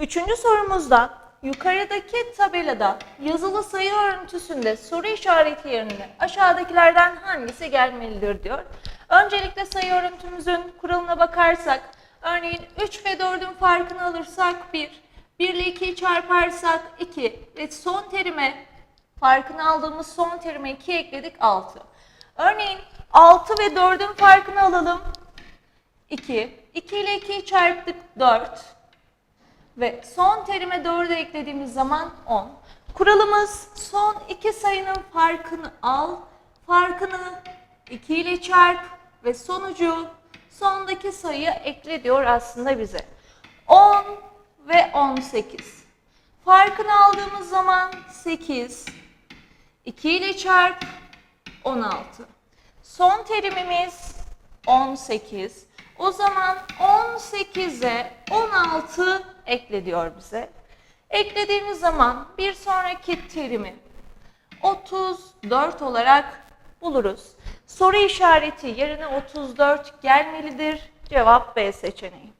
Üçüncü sorumuzda yukarıdaki tabelada yazılı sayı örüntüsünde soru işareti yerine aşağıdakilerden hangisi gelmelidir diyor. Öncelikle sayı örüntümüzün kuralına bakarsak örneğin 3 ve 4'ün farkını alırsak 1, 1 ile 2'yi çarparsak 2 ve son terime farkını aldığımız son terime 2 ekledik 6. Örneğin 6 ve 4'ün farkını alalım 2. 2 ile 2'yi çarptık 4. Ve son terime 4'ü eklediğimiz zaman 10. Kuralımız son iki sayının farkını al, farkını 2 ile çarp ve sonucu sondaki sayıya ekle diyor aslında bize. 10 ve 18. Farkını aldığımız zaman 8. 2 ile çarp 16. Son terimimiz 18. O zaman 18'e 16 ekle diyor bize. Eklediğimiz zaman bir sonraki terimi 34 olarak buluruz. Soru işareti yerine 34 gelmelidir. Cevap B seçeneği.